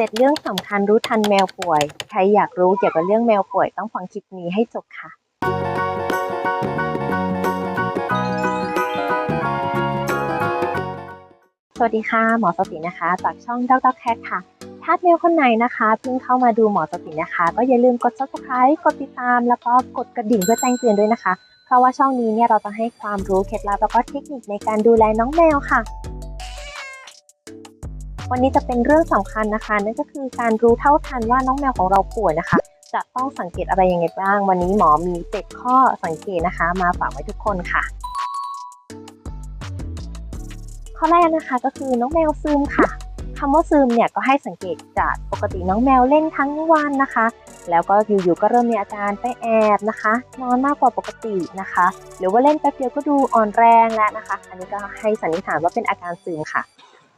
7 เรื่องสำคัญรู้ทันแมวป่วย ใครอยากรู้เกี่ยวกับเรื่องแมวป่วยต้องฟังคลิปนี้ให้จบค่ะ สวัสดีค่ะ หมอสตินะคะ จากช่องดรแคทค่ะ ถ้าแมวคนไหนนะคะเพิ่งเข้ามาดูหมอสตินะคะ ก็อย่าลืมกด subscribe กดติดตาม แล้วก็กดกระดิ่งเพื่อแจ้งเตือนด้วยนะคะ เพราะว่าช่องนี้เนี่ยเราจะให้ความรู้เคล็ดลับแล้วก็เทคนิคในการดูแลน้องแมวค่ะ วันนี้จะเป็นเรื่องสำคัญนะคะ นั่นก็คือการรู้เท่าทันว่าน้องแมวของเราป่วยนะคะ จะต้องสังเกตอะไรยังไงบ้าง วันนี้หมอมี7ข้อสังเกตนะคะ มาฝากไว้ทุกคนค่ะ ข้อแรกนะคะก็คือน้องแมวซึมค่ะคำว่าซึมเนี่ยก็ให้สังเกตจากปกติน้องแมวเล่นทั้งวันนะคะ แล้วก็อยู่ๆก็เริ่มมีอาการไปแอบนะคะ นอนมากกว่าปกตินะคะ หรือว่าเล่นแป๊บเดียวก็ดูอ่อนแรงแล้วนะคะ อันนี้ก็ให้สันนิษฐานว่าเป็นอาการซึมค่ะ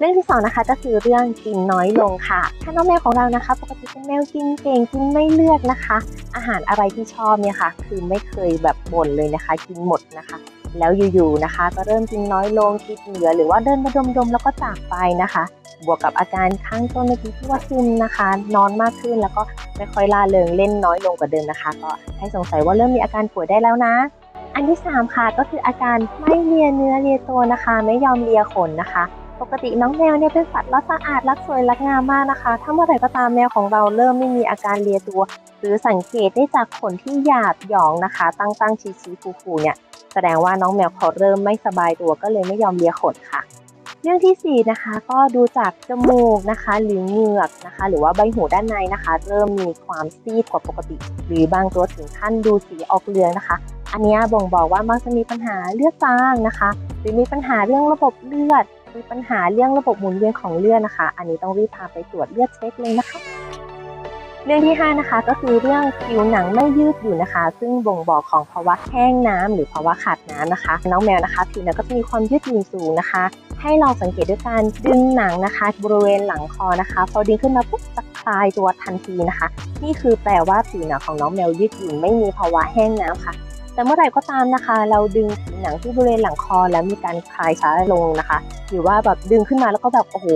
รื่องที่สองนะคะก็คือเรื่องกินน้อยลงค่ะถ้าน้องแมวของเรานะคะปกติเป็นแมวกินเก่งกินไม่เลือกนะคะ อาหารอะไรที่ชอบเนี่ยค่ะ คือไม่เคยแบบบ่นเลยนะคะ กินหมดนะคะแล้วอยู่ๆนะคะ ก็เริ่มกินน้อยลงกินเหลือ หรือว่าเดินมาดมๆแล้วก็จากไปนะคะ บวกกับอาการข้างต้นเมื่อกี้ที่ว่าซึมนะคะ นอนมากขึ้นแล้วก็ไม่ค่อยล่าเริงเล่นน้อยลงกว่าเดิมนะคะ ก็ให้สงสัยว่าเริ่มมีอาการป่วยได้แล้วนะ อันที่สามค่ะก็คืออาการไม่เลียเนื้อเลียตัวนะคะ ไม่ยอมเลียขนนะคะ ปกติน้องแมวเนี่ยเป็นสัตว์รักสะอาดรักสวยรักงามมากนะคะ ถ้าเมื่อไหร่ก็ตามแมวของเราเริ่มไม่มีอาการเลียตัว หรือสังเกตได้จากขนที่หยาบหยองนะคะ ตั้งตั้งชี้ชี้ฟูฟูเนี่ยแสดงว่าน้องแมวเขาเริ่มไม่สบายตัวก็เลยไม่ยอมเลียขนค่ะ เรื่องที่สี่นะคะ ก็ดูจากจมูกนะคะหรือเหงือกนะคะ หรือว่าใบหูด้านในนะคะ เริ่มมีความซีดกว่าปกติ หรือบางตัวถึงขั้นดูสีออกเหลืองนะคะ อันนี้บ่งบอกว่ามักจะมีปัญหาเลือดจางนะคะ หรือมีปัญหาเรื่องระบบเลือด มีปัญหาเรื่องระบบหมุนเวียนของเลือดนะคะ อันนี้ต้องรีบพาไปตรวจเลือดเช็คเลยนะคะ เรื่องที่ 5 นะคะ ก็คือเรื่องผิวหนังไม่ยืดอยู่นะคะ ซึ่งบ่งบอกของภาวะแห้งน้ำหรือภาวะขาดน้ำนะคะ น้องแมวนะคะ ผิวหนังก็จะมีความยืดหยุ่นสูงนะคะ ให้เราสังเกตด้วยการดึงหนังนะคะ บริเวณหลังคอนะคะ พอดึงขึ้นมาปุ๊บจะคลายตัวทันทีนะคะ นี่คือแปลว่าผิวหนังของน้องแมวยืดหยุ่นไม่มีภาวะแห้งน้ำค่ะ แต่เมื่อไหร่ก็ตามนะคะ เราดึงผิวหนังที่บริเวณหลังคอแล้วมีการคลายช้าลงนะคะ หรือว่าแบบดึงขึ้นมาแล้วก็แบบโอ้โห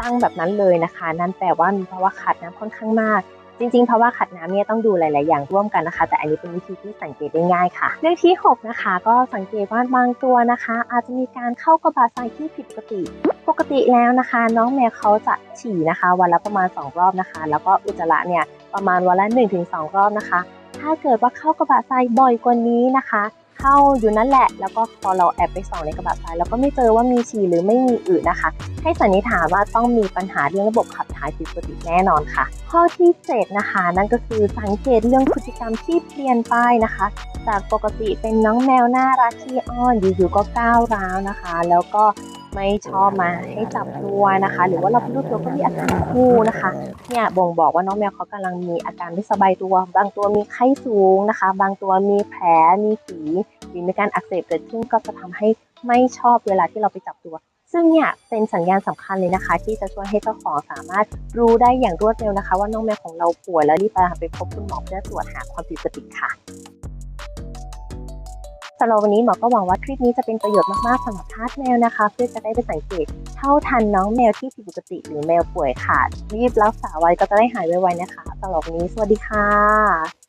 ตั้งแบบนั้นเลยนะคะ นั่นแปลว่ามีภาวะขาดน้ำค่อนข้างมาก จริงๆภาวะขาดน้ำเนี่ยต้องดูหลาย ๆ อย่างร่วมกันนะคะ แต่อันนี้เป็นวิธีที่สังเกตได้ง่ายค่ะเรื่องที่ 6 นะคะ ก็สังเกตว่าบางตัวนะคะ อาจจะมีการเข้ากระบะทรายที่ผิดปกติ ปกติแล้วนะคะ น้องแมวเขาจะฉี่นะคะ วันละประมาณ 2 รอบนะคะ แล้วก็อุจจาระเนี่ยประมาณวันละ 1-2 รอบนะคะ ถ้าเกิดว่าเข้ากระบะทรายบ่อยกว่านี้นะคะ เข้าอยู่นั่นแหละ แล้วก็พอเราแอบไปส่องในกระบะทรายแล้วก็ไม่เจอว่ามีฉี่หรือไม่มีอึนะคะ ให้สันนิษฐานว่าต้องมีปัญหาเรื่องระบบขับถ่ายผิดปกติแน่นอนค่ะ ข้อที่7นะคะ นั่นก็คือสังเกตเรื่องพฤติกรรมที่เปลี่ยนไปนะคะ จากปกติเป็นน้องแมวน่ารักขี้อ้อนอยู่ๆก็ก้าวร้าวนะคะ แล้วก็ ไม่ชอบมาให้จับตัวนะคะ หรือว่าเราไปรูปตัวก็มีอาการคู่นะคะเนี่ยบ่งบอกว่าน้องแมวเขากำลังมีอาการไม่สบายตัว บางตัวมีไข้สูงนะคะ บางตัวมีแผลมีฝีหรือมีการอักเสบเกิดขึ้นก็จะทำให้ไม่ชอบเวลาที่เราไปจับตัว ซึ่งเนี่ยเป็นสัญญาณสำคัญเลยนะคะ ที่จะช่วยให้เจ้าของสามารถรู้ได้อย่างรวดเร็วนะคะ ว่าน้องแมวของเราป่วยแล้วรีบไปพบคุณหมอเพื่อตรวจหาความผิดปกติค่ะ สำหรับวันนี้หมอก็หวังว่าคลิปนี้จะเป็นประโยชน์มากๆสำหรับทาสแมวนะคะ เพื่อจะได้ไปสังเกตเท่าทันน้องแมวที่ผิดปกติหรือแมวป่วยค่ะ รีบรักษาไว้ก็จะได้หายไวๆนะคะสำหรับวันนี้สวัสดีค่ะ